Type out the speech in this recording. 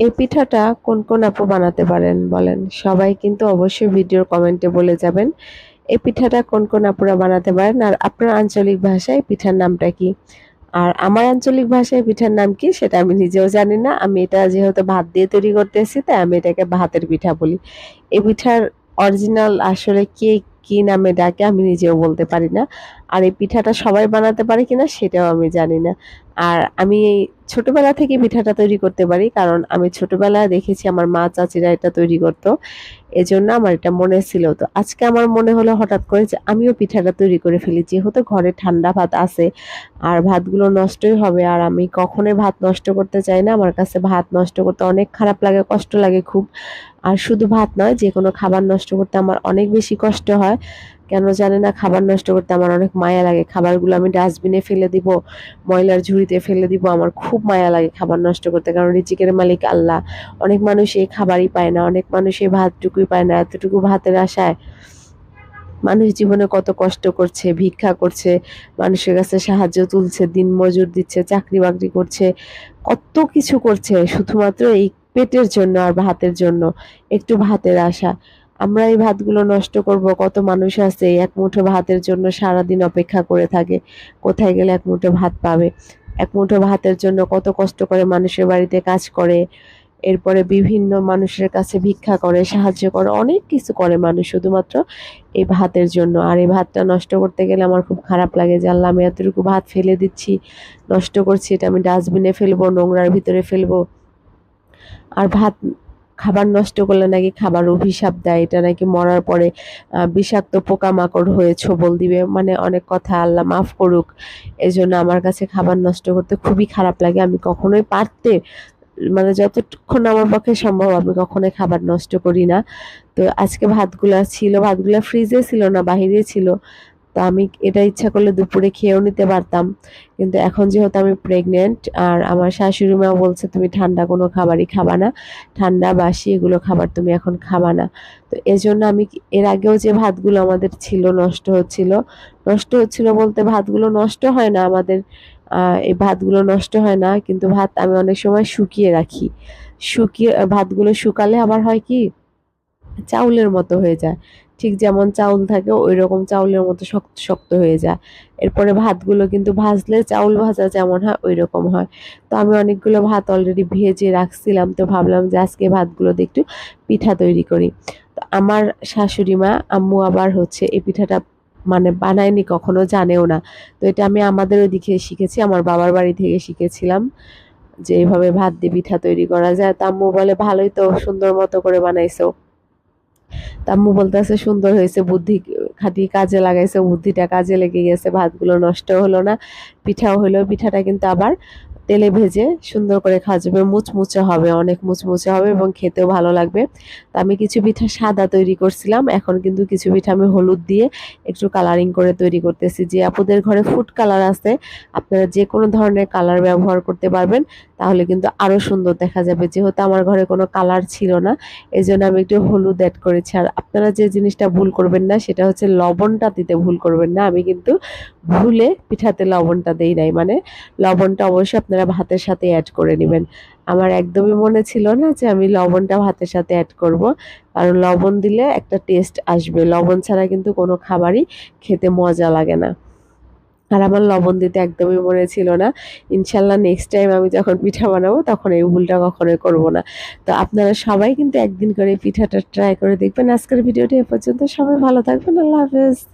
এই পিঠাটা কোন কোন আপু বানাতে পারেন বলেন। সবাই কিন্তু অবশ্যই ভিডিওর কমেন্টে বলে যাবেন, এই পিঠাটা কোন কোন আপুরা বানাতে পারেন আর আপনার আঞ্চলিক ভাষায় পিঠার নামটা কি? আর আমার আঞ্চলিক ভাষায় পিঠার নাম কি সেটা আমি নিজেও জানি না। আমি এটা যেহেতু ভাত দিয়ে তৈরি করতেছি, তাই আমি এটাকে ভাতের পিঠা বলি। এই পিঠার অরিজিনাল আসলে কে কি নামে ডাকে আমি নিজেও বলতে পারি না। আর এই পিঠাটা সবাই বানাতে পারে কিনা সেটাও আমি জানি না। আর আমি এই ছোটবেলা থেকে পিঠাটা তৈরি করতে পারি, কারণ আমি ছোটবেলায় দেখেছি আমার মা চাচিরা এটা তৈরি করতো। এজন্য আমার এটা মনে ছিল। তো আজকে আমার মনে হলো হঠাৎ করে যে আমিও পিঠাটা তৈরি করে ফেলি, যেহেতু ঘরে ঠান্ডা ভাত আছে আর ভাতগুলো নষ্টই হবে আর আমি কখনোই ভাত নষ্ট করতে চাই না। আমার কাছে ভাত নষ্ট করতে অনেক খারাপ লাগে, কষ্ট লাগে খুব। আর শুধু ভাত নয় যে কোনো খাবার নষ্ট করতে আমার অনেক বেশি কষ্ট হয়। কেন জানে না, খাবার নষ্ট করতে আমার অনেক মায়া লাগে। খাবারগুলো আমি ডাস্টবিনে ফেলে দিব, ময়লার ঝুড়িতে ফেলে দিব, আমার খুব মায়া লাগে খাবার নষ্ট করতে। কারণ রিচিকের মালিক আল্লাহ। অনেক মানুষ এই খাবারই পায় না, অনেক মানুষ এই ভাতটুকুই পায় না, এতটুকু ভাতের আশায়। মানুষ জীবনে কত কষ্ট করছে, ভিক্ষা করছে, মানুষের কাছে সাহায্য তুলছে, দিন মজুর দিচ্ছে, চাকরি বাকরি করছে, কত কিছু করছে, শুধুমাত্র এই পেটের জন্য আর ভাতের জন্য, একটু ভাতের আশা। আমরা এই ভাতগুলো নষ্ট করব, কত মানুষ আছে এক মুঠো ভাতের জন্য সারাদিন অপেক্ষা করে থাকে, কোথায় গেলে এক মুঠো ভাত পাবে? এক মুঠো ভাতের জন্য কত কষ্ট করে মানুষের বাড়িতে কাজ করে, এরপরে বিভিন্ন মানুষের কাছে ভিক্ষা করে, সাহায্য করে, অনেক কিছু করে মানুষ শুধুমাত্র এই ভাতের জন্য। আর এই ভাতটা নষ্ট করতে গেলে আমার খুব খারাপ লাগে যে আল্লাহ, আমি এতটুকু ভাত ফেলে দিচ্ছি, নষ্ট করছি, এটা আমি ডাস্টবিনে ফেলব, নোংরার ভিতরে ফেলব। আর ভাত খাবার নষ্ট করলে নাকি খাবার অভিশাপ দেয়। এটা নাকি মরার পরে বিষাক্ত পোকামাকড় হয়ে ছবল দিবে। মানে অনেক কথা, আল্লাহ মাফ করুক। এজন্য আমার কাছে খাবার নষ্ট করতে খুবই খারাপ লাগে। আমি কখনোই পারতে মানে যতক্ষণ আমার পক্ষে সম্ভব আমি কখনোই খাবার নষ্ট করি না। তো আজকে ভাতগুলা ছিল, ভাতগুলা ফ্রিজে ছিল না, বাহিরে ছিল। তো আমি এটা ইচ্ছা করলে দুপুরে খেয়েও নিতে পারতাম। কিন্তু এখন যেহেতু আমি প্রেগনেন্ট আর আমার শাশুড়ি মা বলছে, তুমি ঠান্ডা কোনো খাবারই খাবা না। ঠান্ডা, বাসি এগুলো খাবার তুমি এখন খাবা না। তো এজন্য আমি এর আগেও যে ভাতগুলো আমাদের ছিল নষ্ট হচ্ছিল নষ্ট হচ্ছিল বলতে ভাতগুলো নষ্ট হয় না আমাদের এই ভাতগুলো নষ্ট হয় না, কিন্তু ভাত আমি অনেক সময় শুকিয়ে রাখি। শুকিয়ে, ভাতগুলো শুকালে আবার হয় কি? চাউলের মতো হয়ে যায়। ঠিক যেমন চাউল থাকে ওই রকম চাউলের মতো শক্ত শক্ত হয়ে যায়। এরপরে ভাতগুলো কিন্তু ভাজলে চাউল ভাজা যেমন হয় ওই রকম হয়। তো আমি অনেকগুলো ভাত অলরেডি ভেজে রাখছিলাম, তো ভাবলাম যে আজকে ভাতগুলো একটু পিঠা তৈরি করি। তো আমার শাশুড়ি মা, আম্মু আবার হচ্ছে এই পিঠাটা মানে বানায়নি, কখনো জানেও না। তো এটা আমি আমাদের ওদিকে শিখেছি, আমার বাবার বাড়ি থেকে শিখেছিলাম যে এইভাবে ভাত দিয়ে পিঠা তৈরি করা যায়। তা আম্মু বলে, ভালোই তো, সুন্দর মতো করে বানাইছো। তাম্মু বলতেছে, সুন্দর হয়েছে বুদ্ধি খাটিয়ে কাজে লাগাইছে, বুদ্ধিটা কাজে লেগে গেছে, ভাতগুলো নষ্ট হলো না, পিঠাও হলো, পিঠাটা কিন্তু আবার তেলে ভেজে সুন্দর করে খাওয়া যাবে। মুচমুচে হবে, অনেক মুচমুচে হবে এবং খেতেও ভালো লাগবে। তো আমি কিছু পিঠা সাদা তৈরি করছিলাম, এখন কিন্তু কিছু পিঠা আমি হলুদ দিয়ে একটু কালারিং করে তৈরি করতেছি। যে আপুদের ঘরে ফুড কালার আছে, আপনারা যে কোনো ধরনের কালার ব্যবহার করতে পারবেন, তাহলে কিন্তু আরও সুন্দর দেখা যাবে। যেহেতু আমার ঘরে কোনো কালার ছিল না এই জন্য আমি একটু হলুদ অ্যাড করেছি। আর আপনারা যে জিনিসটা ভুল করবেন না, সেটা হচ্ছে লবণটা দিতে ভুল করবেন না। আমি কিন্তু ভুলে পিঠাতে লবণটা দেই নাই। মানে লবণটা অবশ্যই আপনারা ভাতের সাথে অ্যাড করে নেবেন। আমার একদমই মনে ছিল না যে আমি লবণটা ভাতের সাথে অ্যাড করব, কারণ লবণ দিলে একটা টেস্ট আসবে। লবণ ছাড়া কিন্তু কোনো খাবারই খেতে মজা লাগে না। আর আমার লবণ দিতে একদমই মনে ছিল না। ইনশাল্লাহ নেক্সট টাইম আমি যখন পিঠা বানাবো, তখন এই ভুলটা কখনোই করব না। তো আপনারা সবাই কিন্তু একদিন করে পিঠাটা ট্রাই করে দেখবেন। আজকের ভিডিওটি এ পর্যন্ত। সবাই ভালো থাকবেন। আল্লাহ হাফেজ।